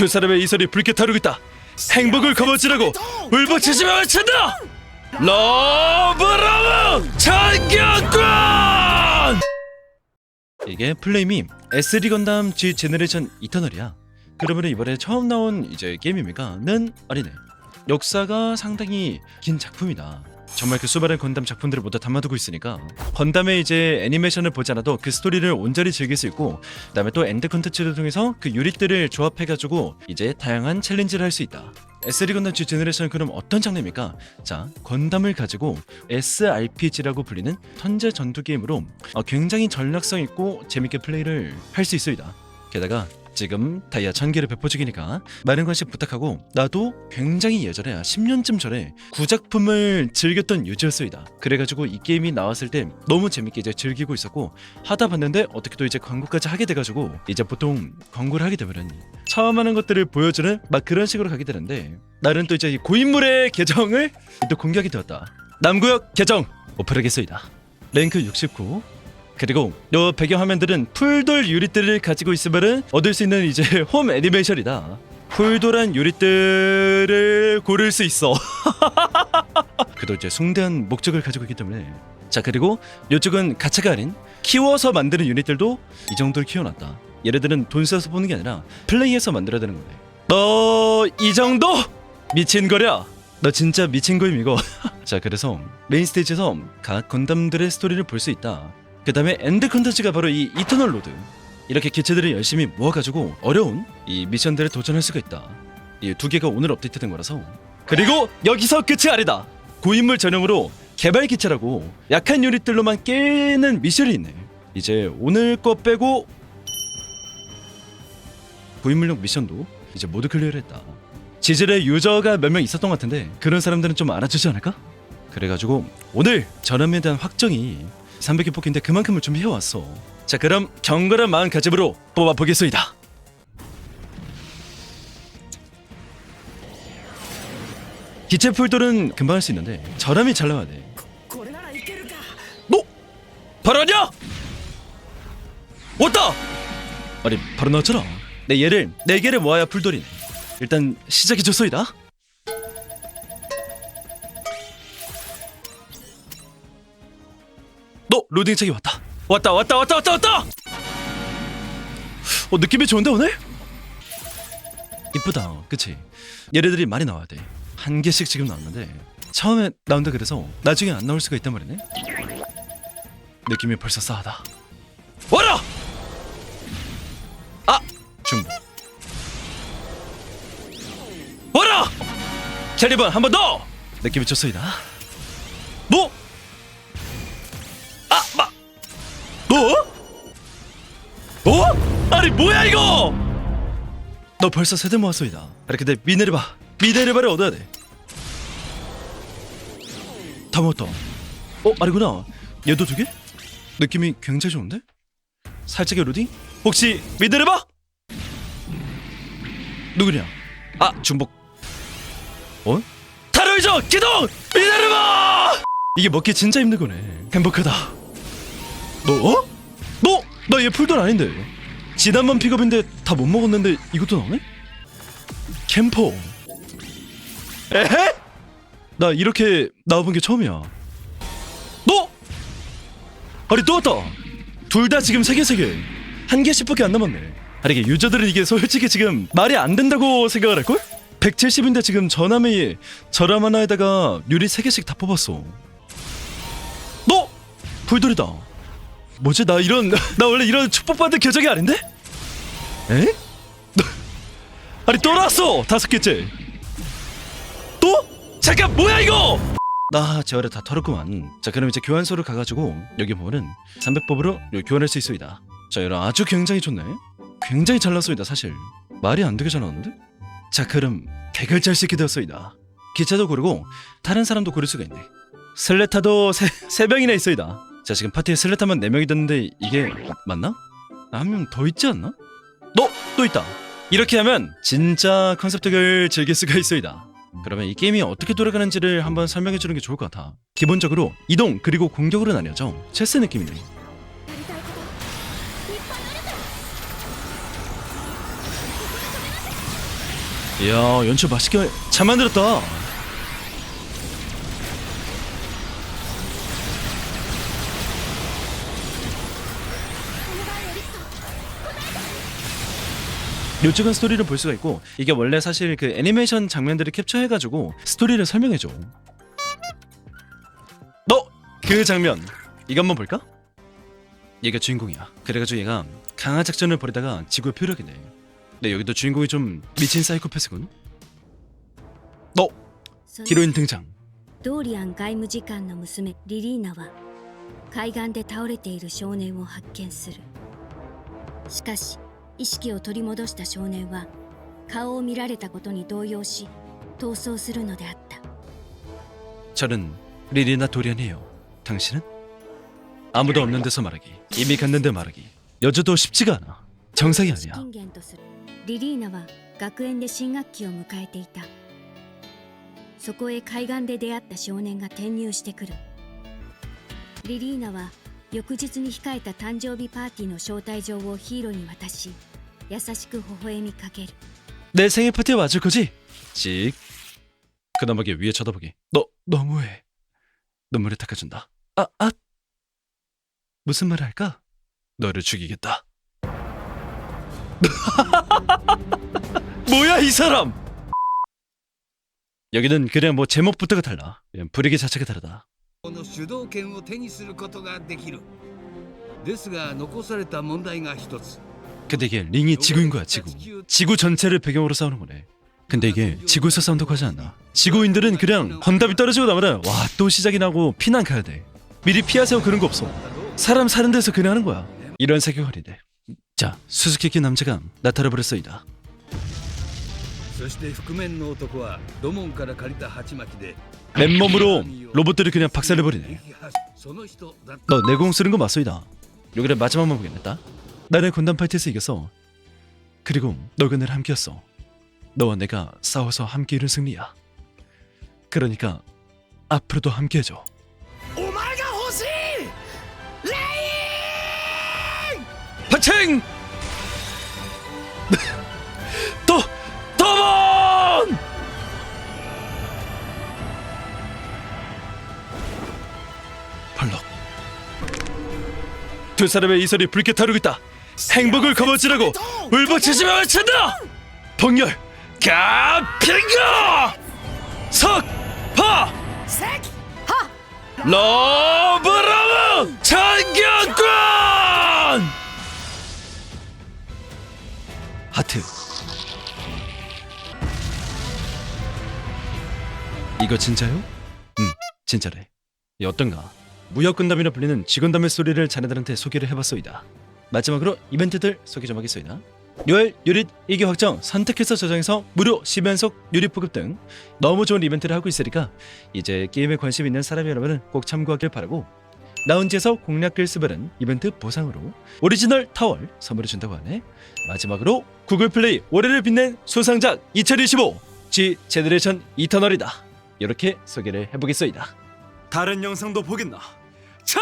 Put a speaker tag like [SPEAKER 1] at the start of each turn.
[SPEAKER 1] 두 사람의 이설이 붉게 있다. 행복을 거머쥐라고 울부짖으며 외친다. 러브러브 참견권! 이게 플레임이 SD 건담 G 제너레이션 이터널이야. 그러면 이번에 처음 나온 이제 게임입니까는 아니네. 역사가 상당히 긴 작품이다. 정말 그 수많은 건담 작품들을 모두 담아두고 있으니까 건담의 이제 애니메이션을 보지 않아도 그 스토리를 온전히 즐길 수 있고 그다음에 또 엔드 컨텐츠를 통해서 그 유닛들을 조합해가지고 이제 다양한 챌린지를 할 수 있다. S3 건담 G 제너레이션은 그럼 어떤 장르입니까? 자, 건담을 가지고 SRPG라고 불리는 턴제 전투 게임으로 어, 굉장히 전략성 있고 재밌게 플레이를 할 수 있습니다. 게다가 지금 다이아 천 개를 배포 중이니까 많은 관심 부탁하고 나도 굉장히 예전에 10년쯤 전에 구작품을 즐겼던 유저였습니다. 그래가지고 이 게임이 나왔을 때 너무 재밌게 이제 즐기고 있었고 하다 봤는데 어떻게 또 이제 광고까지 하게 돼가지고 이제 보통 광고를 하게 되면은 처음 하는 것들을 보여주는 막 그런 식으로 가게 되는데 나는 또 이제 이 고인물의 계정을 또 공개하게 되었다. 남구역 계정 오픈하겠습니다. 랭크 69 그리고 요 배경 화면들은 풀돌 유닛들을 가지고 있으면은 얻을 수 있는 이제 홈 애니메이션이다. 풀돌한 유닛들을 고를 수 있어. 그도 이제 숭대한 목적을 가지고 있기 때문에 자 그리고 이쪽은 가차가 아닌 키워서 만드는 유닛들도 이 정도를 키워놨다. 얘네들은 돈 써서 보는 게 아니라 플레이해서 만들어야 되는 건데. 너이 정도 미친 거랴? 너 진짜 미친 거임 이거. 자 그래서 메인 스테이지에서 각 건담들의 스토리를 볼 수 있다. 그 다음에 엔드 컨텐츠가 바로 이 이터널 로드. 이렇게 기체들을 열심히 모아가지고 어려운 이 미션들에 도전할 수가 있다. 이 두 개가 오늘 업데이트된 거라서. 그리고 여기서 끝이 아니다. 고인물 전용으로 개발 기체라고 약한 유닛들로만 깨는 미션이 있네. 이제 오늘 거 빼고 고인물용 미션도 이제 모두 클리어를 했다. 지질의 유저가 몇 명 있었던 것 같은데 그런 사람들은 좀 알아주지 않을까? 그래가지고 오늘 전함에 대한 확정이 300개 뽑기인데 그만큼을 좀 해왔어. 자 그럼 경건한 마음가짐으로 뽑아보겠습니다 기체 풀돌은 금방 할 수 있는데 저람이 잘 나와야 돼. 너 바로 아냐? 왔다. 아니 바로 나왔잖아. 내 얘를 네 개를 모아야 풀돌이네. 일단 시작해줬소이다. 로딩 책이 왔다. 왔다 왔다 왔다 왔다 왔다. 어 느낌이 좋은데 오늘? 이쁘다, 그치? 얘네들이 많이 나와야 돼. 한 개씩 지금 나왔는데 처음에 나온다 그래서 나중에 안 나올 수가 있단 말이네. 느낌이 벌써 싸하다. 와라! 아 중복. 와라! 캐리번 한 번 더. 느낌이 좋소이다. 너 벌써 세대 모았소이다. 아니 근데 미네르바 미네르바를 얻어야 돼. 다 모았다. 어 아니구나. 얘도 두 개? 느낌이 굉장히 좋은데? 살짝의 로딩? 혹시 미네르바? 누구냐? 아 중복. 어? 타로이저 기동 미네르바! 이게 먹기 진짜 힘든 거네. 행복하다. 너? 어? 너? 나얘 풀돈 아닌데. 지난번 픽업인데 다 못 먹었는데 이것도 나오네? 캠퍼. 에헤? 나 이렇게 나와본 게 처음이야. 너? 아니 또 왔다. 둘 다 지금 세 개 세 개. 한 개씩밖에 안 남았네. 아니 이게 유저들은 이게 솔직히 지금 말이 안 된다고 생각을 할 걸? 170인데 지금 전함에 저람 하나에다가 유리 세 개씩 다 뽑았어. 너 불돌이다. 뭐지 나 이런 나 원래 이런 축복받은 계정이 아닌데? 에? 너, 아니 또 나왔어 다섯 개째. 또? 잠깐 뭐야 이거? 나 재활에 다 털었구만. 자 그럼 이제 교환소를 가가지고 여기 보면은 300법으로 교환할 수 있습니다. 자 여러분 아주 굉장히 좋네. 굉장히 잘 나왔습니다 사실. 말이 안 되게 잘 나왔는데? 자 그럼 수 있게 되었습니다. 기차도 고르고 다른 사람도 고를 수가 있네. 슬레타도 세, 세 명이나 있어이다. 자 지금 파티에 슬레타만 네 명이 됐는데 이게 맞나? 한 명 더 있지 않나? 어? 너또 있다. 이렇게 하면 진짜 컨셉트를 즐길 수가 있습니다. 그러면 이 게임이 어떻게 돌아가는지를 한번 설명해 주는 게 좋을 것 같아. 기본적으로 이동 그리고 공격으로 나뉘어져 체스 느낌이네. 이야 연출 맛있게 잘 만들었다. 요쪽은 스토리를 볼 수가 있고 이게 원래 사실 그 애니메이션 장면들을 캡처해가지고 스토리를 설명해줘. 너 그 장면 이거 한번 볼까? 얘가 주인공이야. 그래가지고 얘가 강화 작전을 벌이다가 지구에 표류하게 돼. 근데 여기도 주인공이 좀 미친 사이코패스군. 너
[SPEAKER 2] その
[SPEAKER 1] 히로인 등장.
[SPEAKER 2] ドーリアン外務次官の娘リリーナは海岸で倒れている少年を発見するしかし 意識を取り戻した少年は顔を見られたことに動揺し逃走するのであった
[SPEAKER 1] 저는 리리나 도리안이에요. 당신은? 아무도 없는 데서 말하기. 이미 갔는데 말하기. 여자도 쉽지가 않아. 정상이
[SPEAKER 2] 資
[SPEAKER 1] 아니야.
[SPEAKER 2] 金源とするリリーナは学園で新学期を迎えていたそこへ海岸で出会った少年が転入してくるリリーナは翌日に控えた誕生日パーティーの招待状をヒーローに渡し 優しく微笑みかける
[SPEAKER 1] 내 생일 파티에 와줄 거지? 찍. 그나마게 위에 쳐다보기. 너 너무해. 눈물을 닦아준다. 아 아. 무슨 말 할까? 너를 죽이겠다. 뭐야 이 사람? 여기는 그냥 뭐 제목부터가 달라. 그냥 분위기 자체가 다르다.
[SPEAKER 3] この主導権を手にすることができるですが残された問題が一つ
[SPEAKER 1] 근데 이게 링이 지구인 거야 지구. 지구 전체를 배경으로 싸우는 거네. 근데 이게 지구에서 싸운다고 하지 않나? 지구인들은 그냥 건담이 떨어지고 나면 와 또 시작이 나고 피난 가야 돼. 미리 피하세요 그런 거 없어. 사람 사는 데서 그냥 하는 거야. 이런 세계관이네. 자 수수께끼 남자가 나타나 버렸어이다.
[SPEAKER 3] そして覆面の男は土門から借りた鉢巻きで
[SPEAKER 1] 맨몸으로 로봇들을 그냥 박살내버리네.
[SPEAKER 3] 撃破しその人だった
[SPEAKER 1] 너 내공 쓰는 거 맞소이다. 여기를 마지막만 보겠다. 나는 군단 파티에서 이겼어. 그리고 너그늘 함께였어. 너와 내가 싸워서 함께 이룬 승리야. 그러니까 앞으로도 함께해줘.
[SPEAKER 3] 오마이갓 호시! 레이!
[SPEAKER 1] 파칭! 더 더먼! 발럭. 두 사람의 이설이 붉게 타르고 있다. 행복을 거머쥐라고 울부짖으며 외친다! 동열 가평가 석파! 러브러브 장경권! 하트. 이거 진짜요? 응 진짜래. 이 어떤가? 무역군담이라 불리는 직원담의 소리를 자네들한테 소개를 해봤소이다 마지막으로 이벤트들 소개 좀 하겠소이다. 6월 유닛 1기 확정 선택해서 저장해서 무료 10연속 유닛 보급 등 너무 좋은 이벤트를 하고 있으니까 이제 게임에 관심 있는 사람 여러분은 꼭 참고하길 바라고 라운지에서 공략 글쓰벌은 이벤트 보상으로 오리지널 타월 선물해 준다고 하네. 마지막으로 구글 플레이 올해를 빛낸 수상작 2025 G 제너레이션 이터널이다. 이렇게 소개를 해보겠소이다. 다른 영상도 보겠나? 자